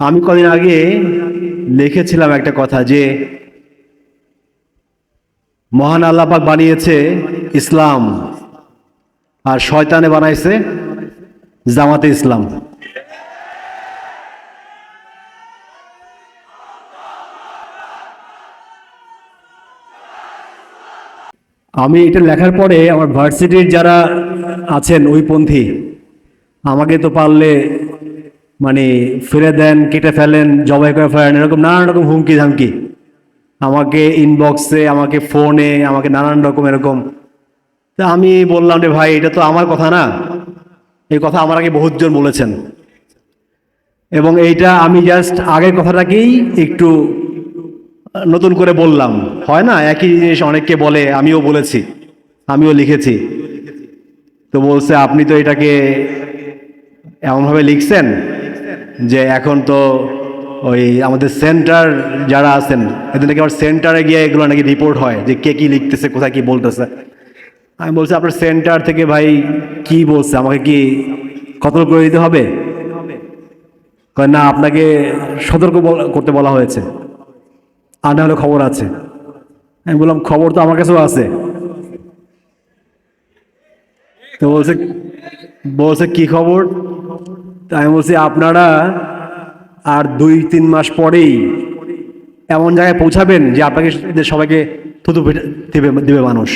আমি কদিন আগে লিখেছিলাম একটা কথা যে মহান আল্লাহ পাক বানিয়েছে ইসলাম আর শয়তানে বানাইছে জামাতে ইসলাম। আমি এটা লেখার পরে আমার ভার্সিটির যারা আছেন ওই পন্থী, আমাকে তো পারলে মানে ফিরে দেন, কেটে ফেলেন, জবাই করে ফেলেন, এরকম নানান রকম হুমকি ধামকি। আমাকে ইনবক্সে আমাকে ফোনে আমাকে নানান রকম এরকম। তা আমি বললাম রে ভাই, এটা তো আমার কথা না। এই কথা আমার আগে বহুতজন বলেছেন। এবং এইটা আমি জাস্ট আগের কথাটাকেই একটু নতুন করে বললাম। হয় না? একই জিনিস অনেককে বলে, আমিও বলেছি, আমিও লিখেছি। তো বলছে, আপনি তো এটাকে এমনভাবে লিখছেন? যে এখন তো ওই আমাদের সেন্টার যারা আছেন, এদের নাকি আমার সেন্টারে গিয়ে এগুলো নাকি রিপোর্ট হয় যে কে কী লিখতেছে, কোথায় কী বলতেছে। আমি বলছি, আপনার সেন্টার থেকে ভাই কি বলছে? আমাকে কি কতল করে দিতে হবে? না, আপনাকে সতর্ক করতে বলা হয়েছে। আর না হলে খবর আছে। আমি বললাম, খবর তো আমার কাছেও আছে। তো বলছে বলছে, কি খবর? তা আমি বলছি, আপনারা আর দুই, তিন মাস পরেই এমন জায়গায় পৌঁছাবেন যে আপনাকে সবাইকে থুতু দিবে দিবে মানুষ।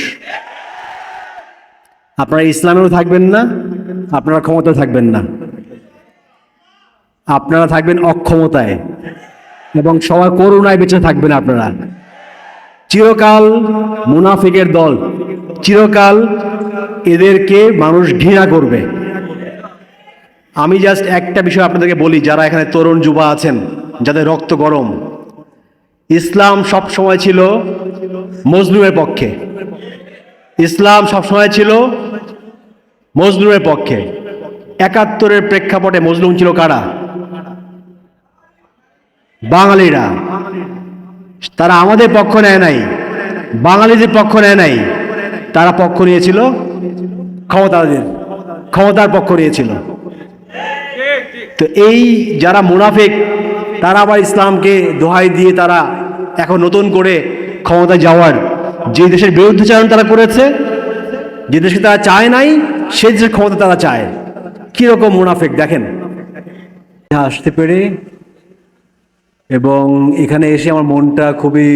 আপনারা ইসলামেও থাকবেন না, আপনারা ক্ষমতাও থাকবেন না। আপনারা থাকবেন অক্ষমতায় এবং সবার করুণায় বেঁচে থাকবেন আপনারা। চিরকাল মুনাফিকের দল, চিরকাল এদেরকে মানুষ ঘৃণা করবে। আমি জাস্ট একটা বিষয় আপনাদেরকে বলি, যারা এখানে তরুণ যুবা আছেন, যাদের রক্ত গরম। ইসলাম সব সময় ছিল মজলুমের পক্ষে। ইসলাম সব সময় ছিল মজলুমের পক্ষে। একাত্তরের প্রেক্ষাপটে মজলুম ছিল কারা? বাঙালিরা। তারা আমাদের পক্ষ নেয় নাই। বাঙালিদের পক্ষ নেয় নাই। তারা পক্ষ নিয়েছিল, ক্ষমতাদের ক্ষমতার পক্ষ নিয়েছিল। তো এই যারা মুনাফেক, তারা আবার ইসলামকে দোহাই দিয়ে তারা এখন নতুন করে ক্ষমতায় যাওয়ার যে দেশের বিরুদ্ধাচারণ তারা করেছে, যে দেশকে তারা চায় নাই, সে দেশের ক্ষমতা তারা চায়। কীরকম মুনাফেক, দেখেন। আসতে পেরে এবং এখানে এসে আমার মনটা খুবই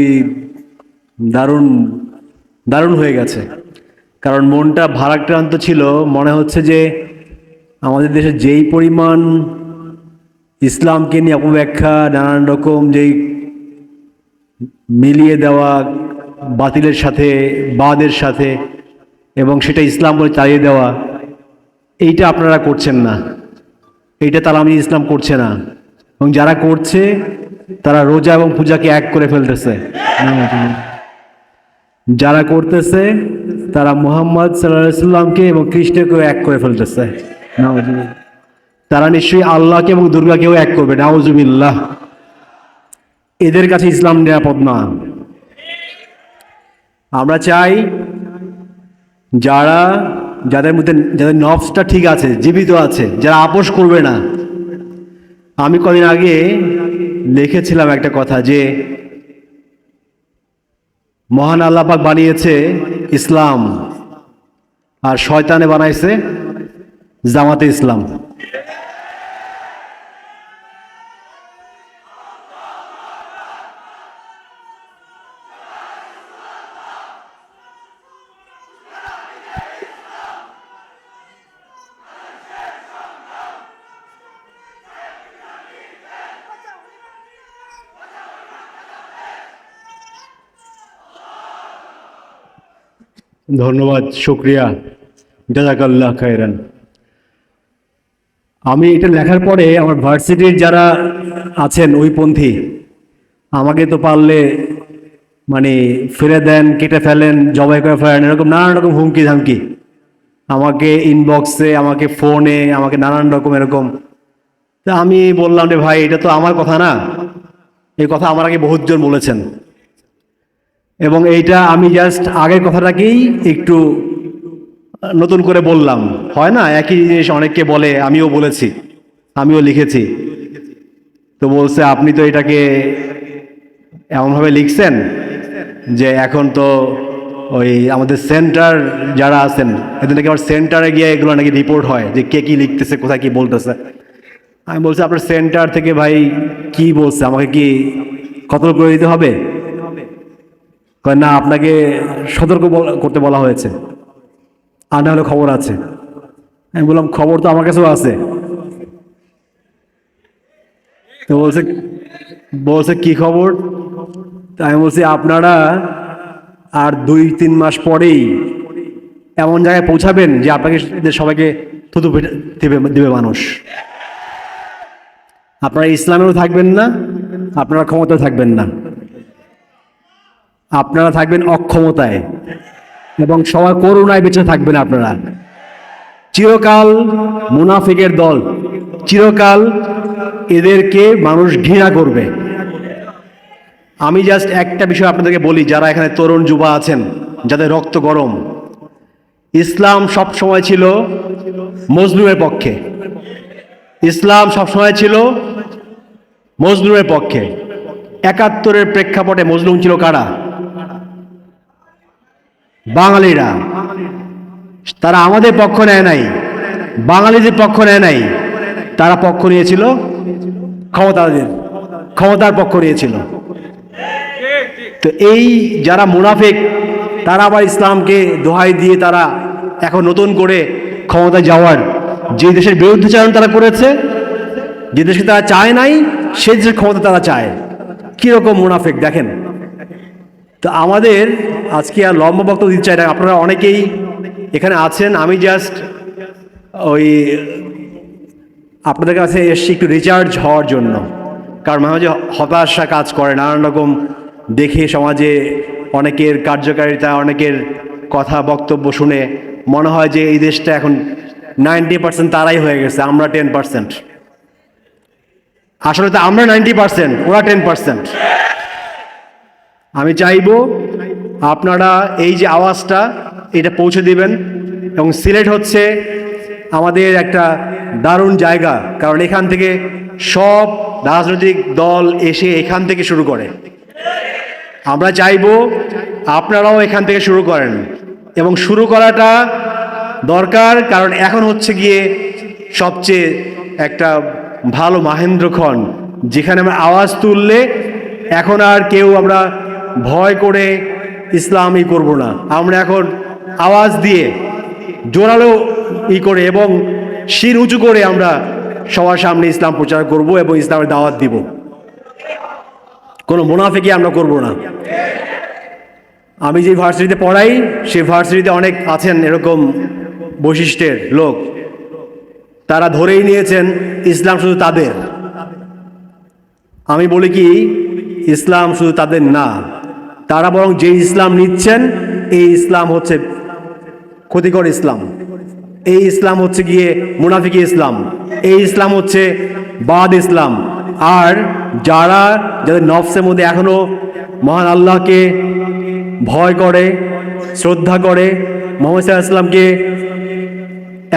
দারুণ দারুণ হয়ে গেছে। কারণ মনটা ভারাক্রান্ত ছিল। মনে হচ্ছে যে আমাদের দেশে যেই পরিমাণ ইসলামকে নিয়ে অপব্যাখ্যা, নানান রকম যেই মিলিয়ে দেওয়া বাতিলের সাথে, বাদের সাথে, এবং সেটা ইসলাম বলে চালিয়ে দেওয়া, এইটা আপনারা করছেন না। এইটা তারা আমি ইসলাম করছে না। এবং যারা করছে, তারা রোজা এবং পূজাকে এক করে ফেলতেছে। যারা করতেছে, তারা মোহাম্মদ সাল্লাহ সাল্লামকে এবং কৃষ্ণকেও এক করে ফেলতেছে। তারা নিশ্চয়ই আল্লাহকে এবং দুর্গাকেও এক করবে, নাউজুবিল্লাহ। এদের কাছে ইসলাম নিরাপদ না। আমরা চাই যারা, যাদের মধ্যে, যাদের নফসটা ঠিক আছে, জীবিত আছে, যারা আপোষ করবে না। আমি কদিন আগে লিখেছিলাম একটা কথা যে, মহান আল্লাহ পাক বানিয়েছে ইসলাম, আর শয়তানে বানাইছে জামাতে ইসলাম। ধন্যবাদ, শুক্রিয়া। জাজাকাল্লাহ খায়রান। আমি এটা লেখার পরে আমার ভার্সিটির যারা আছেন ওই পন্থী, আমাকে তো পারলে মানে ফিরে দেন, কেটে ফেলেন, জবাই করে ফেলেন, এরকম নানান রকম হুমকি ধামকি। আমাকে ইনবক্সে আমাকে ফোনে আমাকে নানান রকম এরকম। তা আমি বললাম রে ভাই, এটা তো আমার কথা না। এই কথা আমার আগে বহুতজন বলেছেন। এবং এইটা আমি জাস্ট আগের কথাটাকেই একটু নতুন করে বললাম। হয় না? একই জিনিস অনেককে বলে, আমিও বলেছি, আমিও লিখেছি। তো বলছে, আপনি তো এটাকে এমনভাবে লিখছেন যে এখন তো ওই আমাদের সেন্টার যারা আছেন, এদের নাকি আমার সেন্টারে গিয়ে এগুলো নাকি রিপোর্ট হয় যে কে কী লিখতেছে, কোথায় কী বলতেছে? আমি বলছি, আপনার সেন্টার থেকে ভাই কি বলছে? আমাকে কি কতল করে দিতে হবে? কয়, না, আপনাকে সতর্ক করতে বলা হয়েছে। আর না হলে খবর আছে। আমি বললাম, খবর তো আমার কাছেও আছে। তো বলছে বলছে, কি খবর? আমি বলছি, আপনারা আর দুই, তিন মাস পরেই এমন জায়গায় পৌঁছাবেন যে আপনাকে সবাইকে থুতু দেবে দেবে মানুষ। আপনারা ইসলামেও থাকবেন না, আপনারা ক্ষমতায় থাকবেন না। আপনারা থাকবেন অক্ষমতায় এবং সবার করুণায় বেঁচে থাকবেন আপনারা। চিরকাল মুনাফিকের দল, চিরকাল এদেরকে মানুষ ঘৃণা করবে। আমি জাস্ট একটা বিষয় আপনাদেরকে বলি, যারা এখানে তরুণ যুবা আছেন, যাদের রক্ত গরম। ইসলাম সব সময় ছিল মজলুমের পক্ষে। ইসলাম সব সময় ছিল মজলুমের পক্ষে। একাত্তরের প্রেক্ষাপটে মজলুম ছিল কারা? বাঙালিরা। তারা আমাদের পক্ষ নেয় নাই। বাঙালিদের পক্ষ নেয় নাই। তারা পক্ষ নিয়েছিল ক্ষমতাদের। ক্ষমতার পক্ষ নিয়েছিল। তো এই যারা মুনাফেক, তারা আবার ইসলামকে দোহাই দিয়ে তারা এখন নতুন করে ক্ষমতায় যাওয়ার যে দেশের বিরুদ্ধে বিরুদ্ধাচারণ তারা করেছে, যে দেশকে তারা চায় নাই, সেই দেশের ক্ষমতা তারা চায়। কীরকম মুনাফেক, দেখেন। তো আমাদের আজকে আর লম্বা বক্তব্য দিতে চাই না। আপনারা অনেকেই এখানে আছেন। আমি জাস্ট ওই আপনাদের কাছে এসছি একটু রিচার্জ হওয়ার জন্য। কারণ মাঝে হতাশা কাজ করে, নানান রকম দেখে সমাজে অনেকের কার্যকারিতা, অনেকের কথা, বক্তব্য শুনে মনে হয় যে এই দেশটা এখন নাইনটি পার্সেন্ট তারাই হয়ে গেছে, আমরা টেন পার্সেন্ট আসলে তো আমরা নাইনটি পার্সেন্ট ওরা টেন পার্সেন্ট আমি চাইব আপনারা এই যে আওয়াজটা, এটা পৌঁছে দিবেন। এবং সিলেট হচ্ছে আমাদের একটা দারুণ জায়গা, কারণ এখান থেকে সব রাজনৈতিক দল এসে এখান থেকে শুরু করে। আমরা চাইব আপনারাও এখান থেকে শুরু করেন। এবং শুরু করাটা দরকার, কারণ এখন হচ্ছে গিয়ে সবচেয়ে একটা ভালো মাহেন্দ্রক্ষণ যেখানে আমরা আওয়াজ তুললে এখন আর কেউ আমরা ভয় করে ইসলামই করব না। আমরা এখন আওয়াজ দিয়ে জোরালো ই করে এবং শির উঁচু করে আমরা সবার সামনে ইসলাম প্রচার করব এবং ইসলামের দাওয়াত দিব। কোনো মুনাফিকে আমরা করব না। আমি যে ভার্সিটিতে পড়াই সেই ভার্সিটিতে অনেক আছেন এরকম বৈশিষ্ট্যের লোক। তারা ধরেই নিয়েছেন ইসলাম শুধু তাদের। আমি বলি কি, ইসলাম শুধু তাদের না। তারা বরং যে ইসলাম নিচ্ছেন, এই ইসলাম হচ্ছে ক্ষতিকর ইসলাম। এই ইসলাম হচ্ছে গিয়ে মুনাফিকি ইসলাম। এই ইসলাম হচ্ছে বাদ ইসলাম। আর যারা, যাদের নফসের মধ্যে এখনও মহান আল্লাহকে ভয় করে, শ্রদ্ধা করে, মোহাম্মদ সাল্লাহ ইসলামকে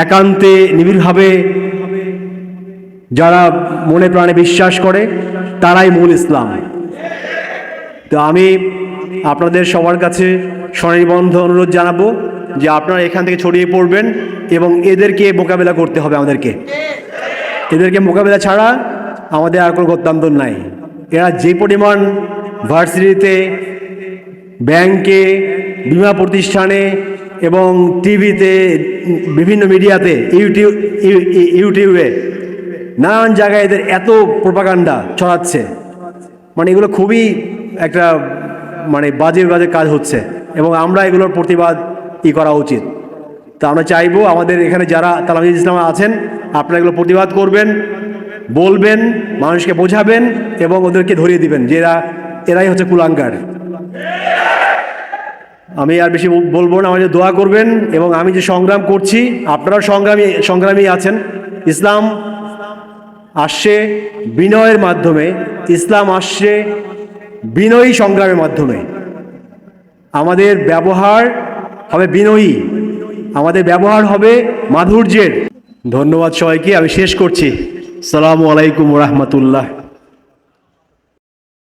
একান্তে নিবিড়ভাবে যারা মনে প্রাণে বিশ্বাস করে, তারাই মূল ইসলাম। তো আমি আপনাদের সবার কাছে স্বনির্বন্ধ অনুরোধ জানাব যে আপনারা এখান থেকে ছড়িয়ে পড়বেন এবং এদেরকে মোকাবেলা করতে হবে আমাদেরকে। এদেরকে মোকাবেলা ছাড়া আমাদের আর কোনো গত্যান্তর নাই। এরা যে পরিমাণ ভার্সিটিতে, ব্যাংকে, বিমা প্রতিষ্ঠানে এবং টিভিতে, বিভিন্ন মিডিয়াতে ইউটিউব ইউ- ইউ- ইউটিউবে নানান জায়গায় এদের এত প্রপাগান্ডা ছড়াচ্ছে। মানে এগুলো খুবই একটা মানে বাজে বাজে কাজ হচ্ছে এবং আমরা এগুলোর প্রতিবাদ ই করা উচিত। তো আমরা চাইব আমাদের এখানে যারা তালামিজ ইসলাম আছেন, আপনারা এগুলো প্রতিবাদ করবেন, বলবেন, মানুষকে বোঝাবেন এবং ওদেরকে ধরিয়ে দিবেন যে এরা, এরাই হচ্ছে কুলাঙ্গার। আমি আর বেশি বলব না, আমাদের দোয়া করবেন এবং আমি যে সংগ্রাম করছি, আপনারাও সংগ্রামী সংগ্রামী আছেন। ইসলাম আসছে বিনয়ের মাধ্যমে, ইসলাম আসছে বিনয়ী সংগ্রামের মাধ্যমে। আমাদের ব্যবহার হবে বিনয়ী। আমাদের ব্যবহার হবে মাধুর্যের। ধন্যবাদ সবাইকে, আমি শেষ করছি। সালামু আলাইকুম রহমতুল্লাহ।